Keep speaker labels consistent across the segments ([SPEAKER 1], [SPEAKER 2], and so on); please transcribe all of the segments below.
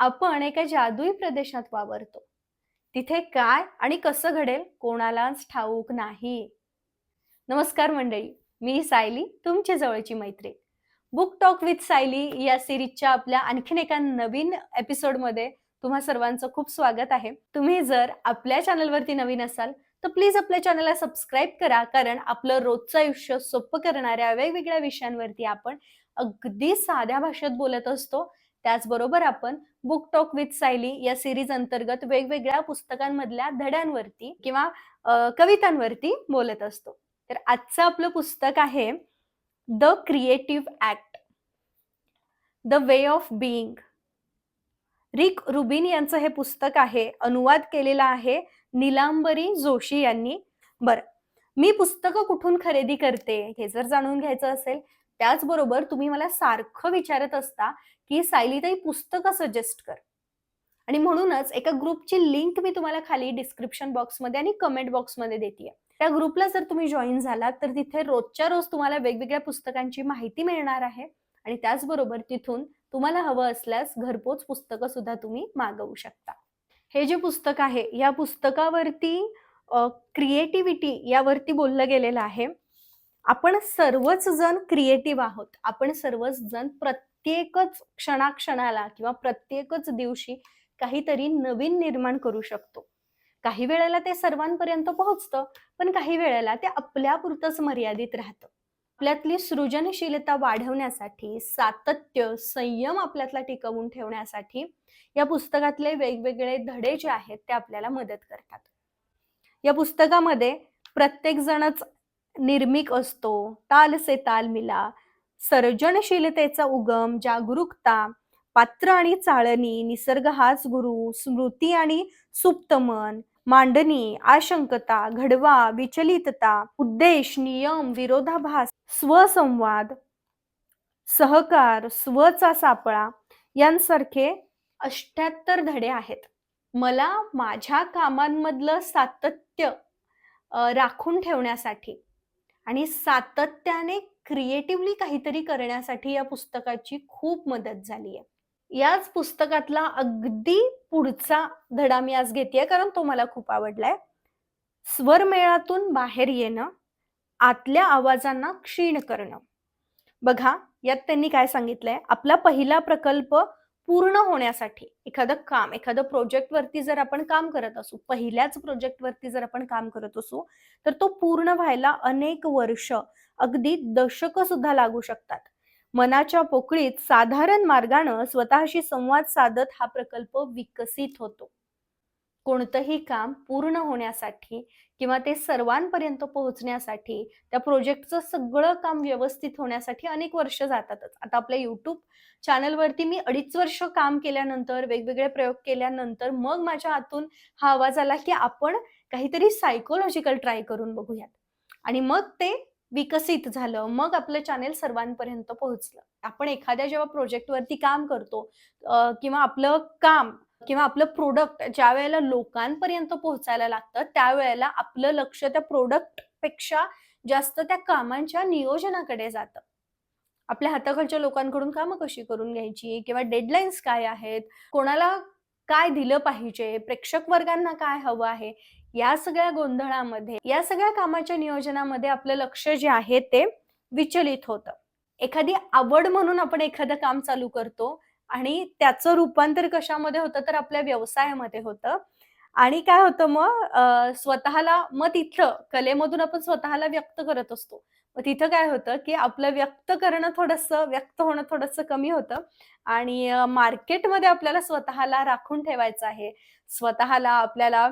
[SPEAKER 1] आपण एका जादुई प्रदेशात वावरतो. तिथे काय आणि कसं घडेल कोणालाच ठाऊक नाही. नमस्कार मंडळी मी सायली तुमच्या जवळची मैत्री बुक टॉक विथ सायली या सिरीजच्या आपल्या आणखीन एका नवीन एपिसोडमध्ये तुम्हा सर्वांचं खूप स्वागत आहे. तुम्ही जर आपल्या चॅनलवरती नवीन असाल तर प्लीज आपल्या चॅनलला सबस्क्राईब करा कारण आपलं रोजचं आयुष्य सोपं करणाऱ्या वेगवेगळ्या विषयांवरती आपण अगदी साध्या भाषेत बोलत असतो. त्याचबरोबर आपण बुक टॉक विथ सायली या सिरीज अंतर्गत वेगवेगळ्या पुस्तकांमधल्या धड्यांवरती किंवा कवितांवरती बोलत असतो. तर आजचं आपलं पुस्तक आहे the creative act the way of being Rick Rubin यांचं हे पुस्तक आहे अनुवाद केलेला आहे निलांबरी जोशी यांनी. बरं मी पुस्तकं कुठून खरेदी करते हे जर जाणून घ्यायचं असेल त्याचबरोबर तुम्ही मला सारखं विचारत असता की सायलीताई पुस्तकं सजेस्ट कर. आणि म्हणूनच एका ग्रुपची लिंक मी तुम्हाला खाली डिस्क्रिप्शन बॉक्समध्ये आणि कमेंट बॉक्समध्ये देते त्या ग्रुपला जर तुम्ही जॉईन झालात तर तिथे रोजच्या रोज तुम्हाला वेगवेगळ्या पुस्तकांची माहिती मिळणार आहे. आणि त्याचबरोबर तिथून तुम्हाला हवं असल्यास घरपोच पुस्तकं सुद्धा तुम्ही मागवू शकता. हे जे पुस्तक आहे या पुस्तकावरती क्रिएटिव्हिटी यावरती बोललं गेलेलं आहे. आपण सर्वच जण क्रिएटिव्ह आहोत. आपण सर्वच जण प्रत्येकच क्षणाक्षणाला किंवा प्रत्येकच दिवशी काहीतरी नवीन निर्माण करू शकतो. काही वेळेला ते सर्वांपर्यंत पोहोचतं पण काही वेळेला ते आपल्यापुरतंच मर्यादित राहतं. आपल्यातली सृजनशीलता वाढवण्यासाठी सातत्य संयम आपल्यातला टिकवून ठेवण्यासाठी या पुस्तकातले वेगवेगळे धडे जे आहेत ते आपल्याला मदत करतात. या पुस्तकामध्ये प्रत्येक जणच निर्मिक असतो. ताल से ताल मिला. सर्जनशीलतेचा उगम जागरूकता पात्र आणि चाळणी निसर्ग हाच गुरु स्मृती आणि सुप्तमन मांडणी आशंकता घडवा विचलितता उद्देश नियम विरोधाभास स्वसंवाद सहकार स्वचा सापळा यांसारखे अष्ट्याहत्तर धडे आहेत. मला माझ्या कामांमधलं सातत्य राखून ठेवण्यासाठी आणि सातत्याने क्रिएटिव्हली काहीतरी करण्यासाठी या पुस्तकाची खूप मदत झाली आहे. याच पुस्तकातला अगदी पुढचा धडा मी आज घेतेय कारण तो मला खूप आवडलाय. स्वरमेळातून बाहेर येणं आतल्या आवाजांना क्षीण करणं. बघा यात त्यांनी काय सांगितलंय? आपला पहिला प्रकल्प पूर्ण होण्यासाठी एखादं काम एखादं प्रोजेक्ट वरती जर आपण काम करत असू पहिल्याच प्रोजेक्ट वरती जर आपण काम करत असू तर तो पूर्ण व्हायला अनेक वर्ष अगदी दशक सुद्धा लागू शकतात. मनाच्या पोकळीत साधारण मार्गानं स्वतःशी संवाद साधत हा प्रकल्प विकसित होतो. कोणतंही काम पूर्ण होण्यासाठी किंवा ते सर्वांपर्यंत पोहोचण्यासाठी त्या प्रोजेक्टचं सगळं काम व्यवस्थित होण्यासाठी अनेक वर्ष जातातच. आता आपल्या युट्यूब चॅनलवरती मी अडीच वर्ष काम केल्यानंतर वेगवेगळे प्रयोग केल्यानंतर मग माझ्या हातून हा आवाज आला की आपण काहीतरी सायकोलॉजिकल ट्राय करून बघूयात. आणि मग ते विकसित झालं मग आपलं चॅनेल सर्वांपर्यंत पोहोचलं. आपण एखाद्या जेव्हा प्रोजेक्टवरती काम करतो किंवा आपलं काम किंवा आपलं प्रोडक्ट ज्या वेळेला लोकांपर्यंत पोहोचायला लागतं त्यावेळेला आपलं लक्ष त्या प्रोडक्टपेक्षा जास्त त्या कामांच्या नियोजनाकडे जातं. आपल्या हाताखालच्या लोकांकडून कामं कशी करून घ्यायची? किंवा डेडलाईन्स काय आहेत? कोणाला काय दिलं पाहिजे? प्रेक्षक वर्गांना काय हवं आहे? या सगळ्या गोंधळामध्ये या सगळ्या कामाच्या नियोजनामध्ये आपलं लक्ष जे आहे ते विचलित होतं. एखादी आवड म्हणून आपण एखादं काम चालू करतो आणि त्याचं रूपांतर कशामध्ये होतं तर आपल्या व्यवसायामध्ये होतं. आणि काय होतं मग स्वतःला मग तिथं कलेमधून आपण स्वतःला व्यक्त करत असतो. मग तिथं काय होतं की आपलं व्यक्त करणं थोडंसं व्यक्त होणं थोडंसं कमी होतं. आणि मार्केटमध्ये आपल्याला स्वतःला राखून ठेवायचं आहे. स्वतःला आपल्याला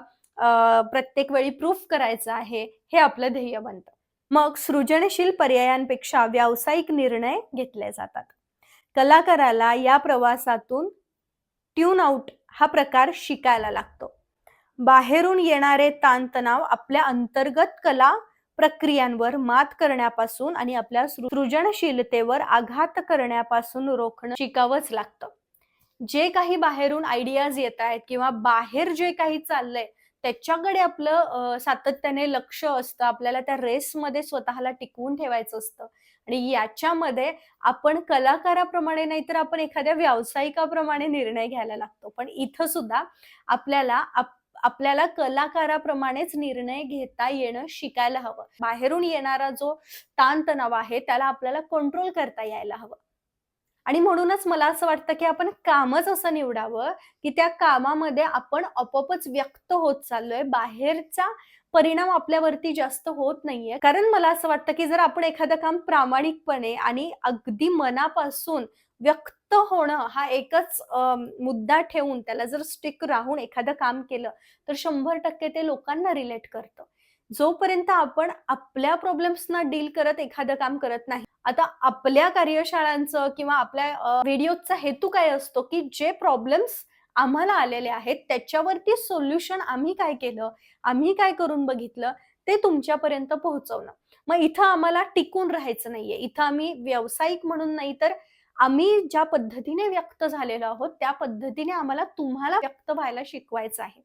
[SPEAKER 1] प्रत्येक वेळी प्रूफ करायचं आहे हे आपलं ध्येय बनतं. मग सृजनशील पर्यायांपेक्षा व्यावसायिक निर्णय घेतले जातात. कलाकाराला या प्रवासातून ट्यून आउट हा प्रकार शिकायला लागतो. बाहेरून येणारे ताणतणाव आपल्या अंतर्गत कला प्रक्रियांवर मात करण्यापासून आणि आपल्या सृजनशीलतेवर आघात करण्यापासून रोखणं शिकावंच लागतं. जे काही बाहेरून आयडियाज येत आहेत किंवा बाहेर जे काही चाललंय त्याच्याकडे आपलं सातत्याने लक्ष असतं. आपल्याला त्या रेसमध्ये स्वतःला टिकवून ठेवायचं असतं. आणि याच्यामध्ये आपण कलाकाराप्रमाणे नाही तर आपण एखाद्या व्यावसायिकाप्रमाणे निर्णय घ्यायला लागतो. पण इथं सुद्धा आपल्याला आप- आपल्याला कलाकाराप्रमाणेच निर्णय घेता येणं शिकायला हवं. बाहेरून येणारा जो ताणतणाव आहे त्याला आपल्याला कंट्रोल करता यायला हवं. आणि म्हणूनच मला असं वाटतं की आपण कामच असं निवडावं की त्या कामामध्ये आपण आपोआपच व्यक्त होत चाललोय. बाहेरचा परिणाम आपल्यावरती जास्त होत नाहीये. कारण मला असं वाटतं की जर आपण एखादं काम प्रामाणिकपणे आणि अगदी मनापासून व्यक्त होणं हा एकच मुद्दा ठेवून त्याला जर स्टिक राहून एखादं काम केलं तर शंभर टक्के ते लोकांना रिलेट करतं. जोपर्यंत आपण आपल्या प्रॉब्लेम्सना डील करत एखादं काम करत नाही आता आपल्या कार्यशाळांचं किंवा आपल्या व्हिडिओचा हेतू काय असतो की जे प्रॉब्लेम्स आम्हाला आलेले आहेत. त्याच्यावरती सोल्युशन आम्ही काय केलं? आम्ही काय करून बघितलं? ते तुमच्यापर्यंत पोहोचवणं. मग इथं आम्हाला टिकून राहायचं नाहीये. इथं आम्ही व्यावसायिक म्हणून नाही तर आम्ही ज्या पद्धतीने व्यक्त झालेलो आहोत त्या पद्धतीने आम्हाला तुम्हाला व्यक्त व्हायला शिकवायचं आहे.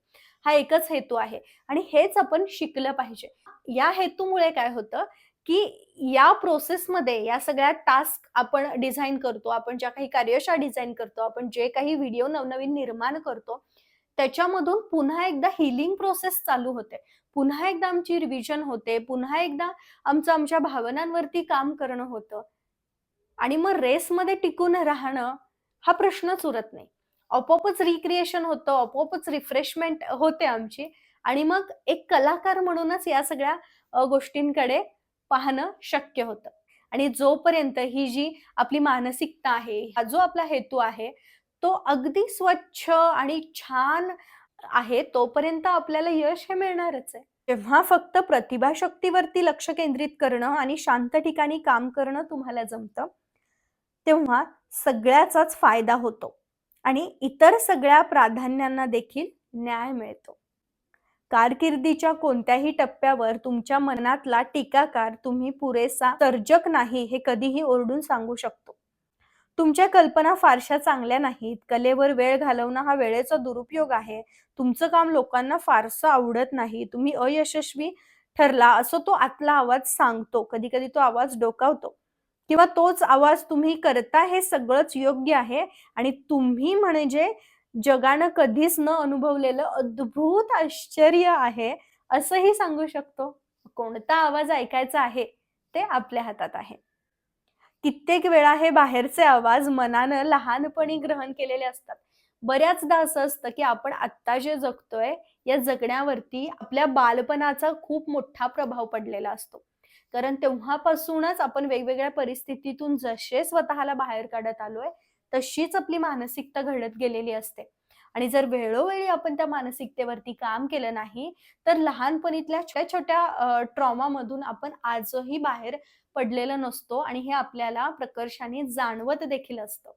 [SPEAKER 1] हा एकच हेतू आहे. आणि हेच आपण शिकलं पाहिजे. या हेतूमुळे काय होतं? की या प्रोसेसमध्ये या सगळ्या टास्क आपण डिझाईन करतो आपण ज्या काही कार्यशाळा डिझाईन करतो आपण जे काही व्हिडिओ नवनवीन निर्माण करतो त्याच्यामधून पुन्हा एकदा हिलिंग प्रोसेस चालू होते. पुन्हा एकदा आमची रिव्हिजन होते पुन्हा एकदा आमचं आमच्या भावनांवरती काम करणं होतं. आणि मग रेसमध्ये टिकून राहणं हा प्रश्नच उरत नाही. आपोआपच रिक्रिएशन होतं आपोआपच रिफ्रेशमेंट होते आमची. आणि मग एक कलाकार म्हणूनच या सगळ्या गोष्टींकडे पाहणं शक्य होतं. आणि जोपर्यंत ही जी आपली मानसिकता आहे हा जो आपला हेतू आहे तो अगदी स्वच्छ आणि छान आहे तोपर्यंत आपल्याला यश हे मिळणारच आहे. तेव्हा फक्त प्रतिभाशक्तीवरती लक्ष केंद्रित करणं आणि शांत ठिकाणी काम करणं तुम्हाला जमतं तेव्हा सगळ्याचाच फायदा होतो. आणि इतर सगळ्या प्राधान्यांना देखील न्याय मिळतो. कारकिर्दीच्या कोणत्याही टप्प्यावर तुमच्या मनातला टीकाकार तुम्ही पुरेसा सर्जक नाही हे कधीही ओरडून सांगू शकतो. तुमच्या कल्पना फारशा चांगल्या नाहीत. कलेवर वेळ घालवणं हा वेळेचा दुरुपयोग आहे. तुमचं काम लोकांना फारसं आवडत नाही. तुम्ही अयशस्वी ठरला असं तो आतला आवाज सांगतो. कधी कधी तो आवाज डोकावतो. किंवा तोच आवाज तुम्ही करता हे सगळंच योग्य आहे. आणि तुम्ही म्हणजे जगानं कधीच न अनुभवलेलं अद्भुत आश्चर्य आहे असंही सांगू शकतो. कोणता आवाज ऐकायचा आहे ते आपल्या हातात आहे. कित्येक वेळा हे बाहेरचे आवाज मनानं लहानपणी ग्रहण केलेले असतात. बऱ्याचदा असं असतं की आपण आत्ता जे जगतोय या जगण्यावरती आपल्या बालपणाचा खूप मोठा प्रभाव पडलेला असतो. कारण तेव्हापासूनच आपण वेगवेगळ्या परिस्थितीतून जसे स्वतःला बाहेर काढत आलोय तशीच आपली मानसिकता घडत गेलेली असते. आणि जर वेळोवेळी आपण त्या मानसिकतेवरती काम केलं नाही तर लहानपणीतल्या छोट्या छोट्या ट्रॉमामधून आपण आजही बाहेर पडलेलं नसतो आणि हे आपल्याला प्रकर्षाने जाणवत देखील असतं.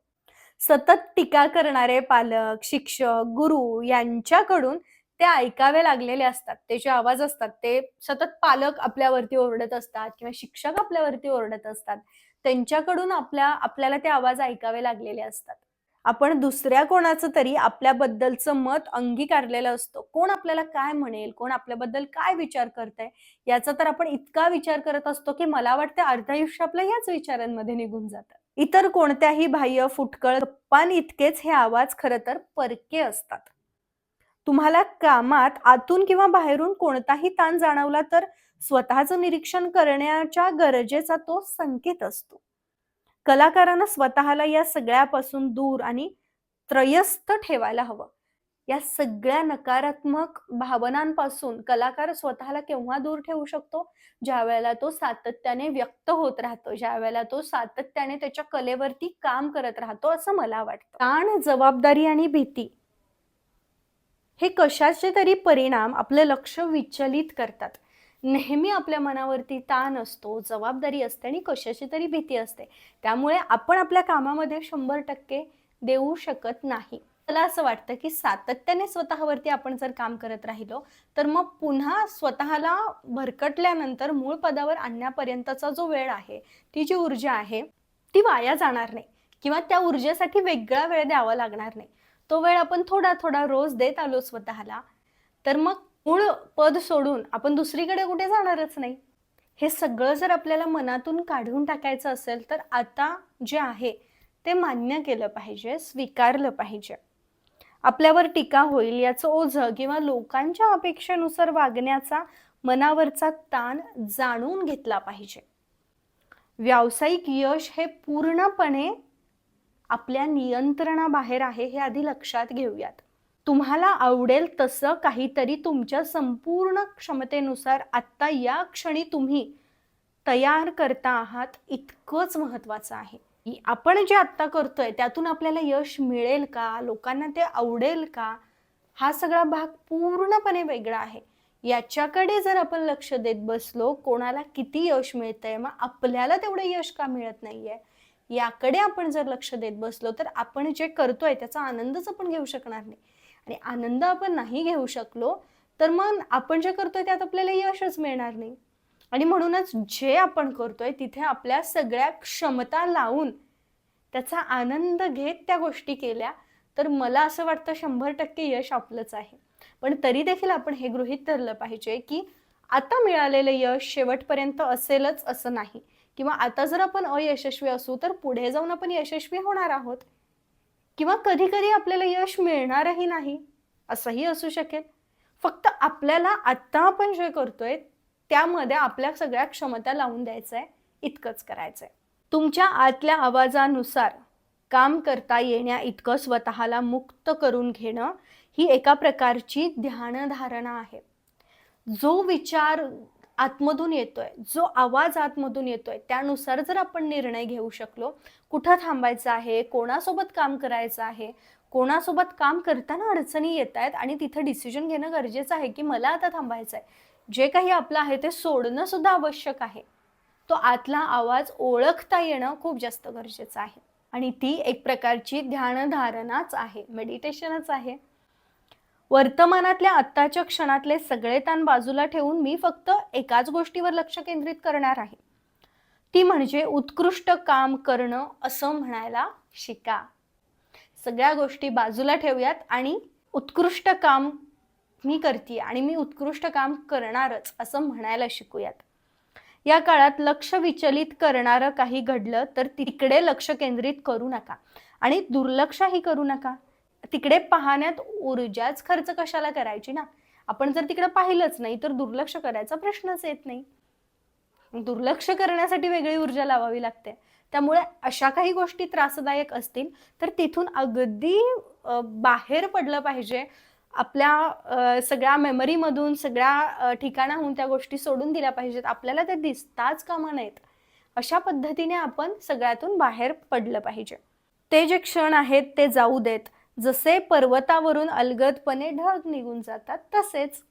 [SPEAKER 1] सतत टीका करणारे पालक शिक्षक गुरु यांच्याकडून ते ऐकावे लागलेले असतात. ते जे आवाज असतात ते सतत पालक आपल्यावरती ओरडत असतात किंवा शिक्षक आपल्यावरती ओरडत असतात. त्यांच्याकडून आपल्या आपल्याला ते आवाज ऐकावे लागलेले असतात. आपण दुसऱ्या कोणाचं तरी आपल्याबद्दलचं मत अंगीकारलेलं असतं. कोण आपल्याला काय म्हणेल? कोण आपल्याबद्दल काय विचार करतंय? याचा तर आपण इतका विचार करत असतो की मला वाटतं अर्ध आयुष्य आपलं याच विचारांमध्ये निघून जातं. इतर कोणत्याही बाह्य फुटकळ इतकेच हे आवाज खरं तर परके असतात. तुम्हाला कामात आतून किंवा बाहेरून कोणताही ताण जाणवला तर स्वतःचं निरीक्षण करण्याच्या गरजेचा तो संकेत असतो. कलाकारांना स्वतःला या सगळ्यापासून दूर आणि त्रयस्थ ठेवायला हवं. या सगळ्या नकारात्मक भावनांपासून कलाकार स्वतःला केव्हा दूर ठेवू शकतो? ज्या वेळेला तो सातत्याने व्यक्त होत राहतो ज्या वेळेला तो सातत्याने त्याच्या कलेवरती काम करत राहतो असं मला वाटतं. ताण जबाबदारी आणि भीती हे कशाचे तरी परिणाम आपलं लक्ष विचलित करतात. नेहमी आपल्या मनावरती ताण असतो जबाबदारी असते आणि कशाची तरी भीती असते. त्यामुळे आपण आपल्या कामामध्ये शंभर टक्के देऊ शकत नाही. मला असं वाटतं की सातत्याने स्वतःवरती आपण जर काम करत राहिलो तर मग पुन्हा स्वतःला भरकटल्यानंतर मूळ पदावर आणण्यापर्यंतचा जो वेळ आहे ती जी ऊर्जा आहे ती वाया जाणार नाही किंवा त्या ऊर्जेसाठी वेगळा वेळ द्यावा लागणार नाही. तो वेळ आपण थोडा थोडा रोज देत आलो स्वतःला तर मग मूळ पद सोडून आपण दुसरीकडे कुठे जाणारच नाही. हे सगळं जर आपल्याला मनातून काढून टाकायचं असेल तर आता जे आहे ते मान्य केलं पाहिजे स्वीकारलं पाहिजे. आपल्यावर टीका होईल याचं ओझं किंवा लोकांच्या अपेक्षेनुसार वागण्याचा मनावरचा ताण जाणून घेतला पाहिजे. व्यावसायिक यश हे पूर्णपणे आपल्या नियंत्रणाबाहेर आहे हे आधी लक्षात घेऊयात. तुम्हाला आवडेल तसं काहीतरी तुमच्या संपूर्ण क्षमतेनुसार आत्ता या क्षणी तुम्ही तयार करता आहात इतकंच महत्त्वाचं आहे. आपण जे आत्ता करतोय त्यातून आपल्याला यश मिळेल का? लोकांना ते आवडेल का? हा सगळा भाग पूर्णपणे वेगळा आहे. याच्याकडे जर आपण लक्ष देत बसलो कोणाला किती यश मिळतंय? मग आपल्याला तेवढं यश का मिळत नाहीये? याकडे आपण जर लक्ष देत बसलो तर आपण जे करतोय त्याचा आनंदच आपण घेऊ शकणार नाही. आणि आनंद आपण नाही घेऊ शकलो तर मग आपण जे करतोय त्यात आपल्याला यशच मिळणार नाही. आणि म्हणूनच जे आपण करतोय तिथे आपल्या सगळ्या क्षमता लावून त्याचा आनंद घेत त्या गोष्टी केल्या तर मला असं वाटतं शंभर टक्के यश आपलंच आहे. पण तरी देखील आपण हे गृहीत धरलं पाहिजे की आता मिळालेलं यश शेवटपर्यंत असेलच असं नाही. किंवा आता जर आपण अयशस्वी असू तर पुढे जाऊन आपण यशस्वी होणार आहोत. किंवा कधी कधी आपल्याला यश मिळणारही नाही असंही असू शकेल. फक्त आपल्याला आत्ता आपण जे करतोय त्यामध्ये आपल्या सगळ्या क्षमता लावून द्यायचं आहे इतकंच करायचं आहे तुमच्या आतल्या आवाजानुसार काम करता येण्या इतकं स्वतःला मुक्त करून घेणं ही एका प्रकारची ध्यानधारणा आहे. जो विचार आतमधून येतोय जो आवाज आतमधून येतोय त्यानुसार जर आपण निर्णय घेऊ शकलो कुठं थांबायचं आहे? कोणासोबत काम करायचं आहे? कोणासोबत काम करताना अडचणी येत आहेत आणि तिथं डिसिजन घेणं गरजेचं आहे की मला आता थांबायचं आहे जे काही आपलं आहे ते सोडणं सुद्धा आवश्यक आहे. तो आतला आवाज ओळखता येणं खूप जास्त गरजेचं आहे. आणि ती एक प्रकारची ध्यानधारणाच आहे मेडिटेशनच आहे. वर्तमानातल्या आत्ताच्या क्षणातले सगळे ताण बाजूला ठेवून मी फक्त एकाच गोष्टीवर लक्ष केंद्रित करणार आहे. ती म्हणजे उत्कृष्ट काम करणं असं म्हणायला शिका. सगळ्या गोष्टी बाजूला ठेवूयात आणि उत्कृष्ट काम मी करते आणि मी उत्कृष्ट काम करणारच असं म्हणायला शिकूयात. या काळात लक्ष विचलित करणारं काही घडलं तर तिकडे लक्ष केंद्रित करू नका. आणि दुर्लक्षही करू नका. तिकडे पाहण्यात ऊर्जाच खर्च कशाला करायची ना? आपण जर तिकडे पाहिलंच नाही तर दुर्लक्ष करायचा प्रश्नच येत नाही. दुर्लक्ष करण्यासाठी वेगळी ऊर्जा लावावी लागते. त्यामुळे अशा काही गोष्टी त्रासदायक असतील तर तिथून अगदी बाहेर पडलं पाहिजे. आपल्या सगळ्या मेमरीमधून सगळ्या ठिकाणाहून त्या गोष्टी सोडून दिल्या पाहिजेत. आपल्याला ते दिसताच कामा नाहीत अशा पद्धतीने आपण सगळ्यातून बाहेर पडलं पाहिजे. ते जे क्षण आहेत ते जाऊ देत. जसे पर्वतावरून अलगदपणे ढग निघून जातात तसेच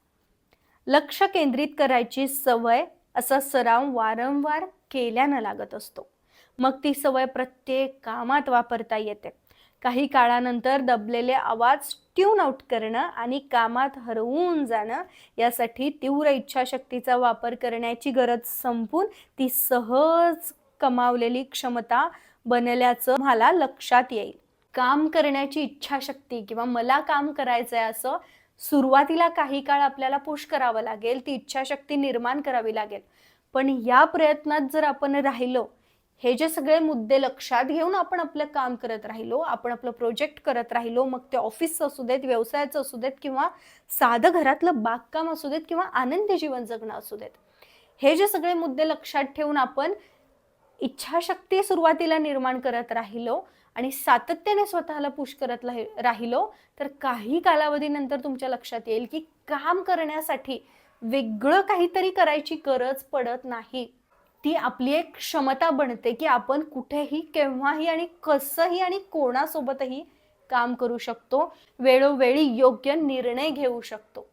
[SPEAKER 1] लक्ष केंद्रित करायची सवय असा सराव वारंवार केल्यानं लागत असतो. मग ती सवय प्रत्येक कामात वापरता येते. काही काळानंतर दबलेले आवाज ट्यून आउट करणं आणि कामात हरवून जाणं यासाठी तीव्र इच्छाशक्तीचा वापर करण्याची गरज संपून ती सहज कमावलेली क्षमता बनल्याचं मला लक्षात येईल. काम करण्याची इच्छाशक्ती किंवा मला काम करायचं आहे असं सुरुवातीला काही काळ आपल्याला पुश करावं लागेल ती इच्छाशक्ती निर्माण करावी लागेल. पण या प्रयत्नात जर आपण राहिलो हे जे सगळे मुद्दे लक्षात घेऊन आपण आपलं काम करत राहिलो आपण आपलं प्रोजेक्ट करत राहिलो मग ते ऑफिसचं असू देत व्यवसायाचं असू देत किंवा साधं घरातलं बागकाम असू देत किंवा आनंदी जीवन जगणं असू देत हे जे सगळे मुद्दे लक्षात ठेवून आपण इच्छाशक्ती सुरुवातीला निर्माण करत राहिलो आणि सातत्याने स्वतःला पुश करत राहिलो तर काही कालावधीनंतर तुमच्या लक्षात येईल की काम करण्यासाठी वेगळं काहीतरी करायची गरज पडत नाही. ती आपली एक क्षमता बनते की आपण कुठेही केव्हाही आणि कसंही आणि कोणासोबतही काम करू शकतो. वेळोवेळी योग्य निर्णय घेऊ शकतो.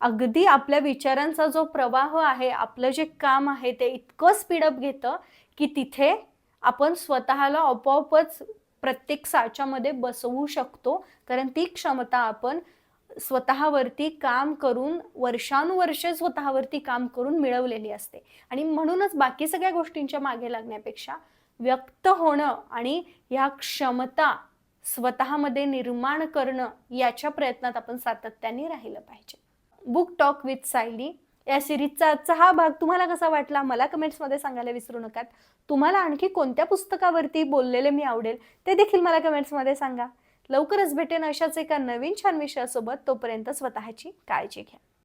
[SPEAKER 1] अगदी आपल्या विचारांचा जो प्रवाह आहे आपलं जे काम आहे ते इतकं स्पीडअप घेतं की तिथे आपण स्वतःला आपोआपच प्रत्येक साच्यामध्ये बसवू शकतो. कारण ती क्षमता आपण स्वतःवरती काम करून वर्षानुवर्षे स्वतःवरती काम करून मिळवलेली असते. आणि म्हणूनच बाकी सगळ्या गोष्टींच्या मागे लागण्यापेक्षा व्यक्त होणं आणि ह्या क्षमता स्वतःमध्ये निर्माण करणं याच्या प्रयत्नात आपण सातत्याने राहिलं पाहिजे. Book talk with Sayali. या सिरीजचा आजचा हा भाग तुम्हाला कसा वाटला? मला कमेंट्समध्ये सांगायला विसरू नका. तुम्हाला आणखी कोणत्या पुस्तकावरती बोललेले मी आवडेल ते देखील मला कमेंट्समध्ये सांगा. लवकरच भेटेन अशाच एका नवीन छान विषयासोबत. तोपर्यंत स्वतःची काळजी घ्या.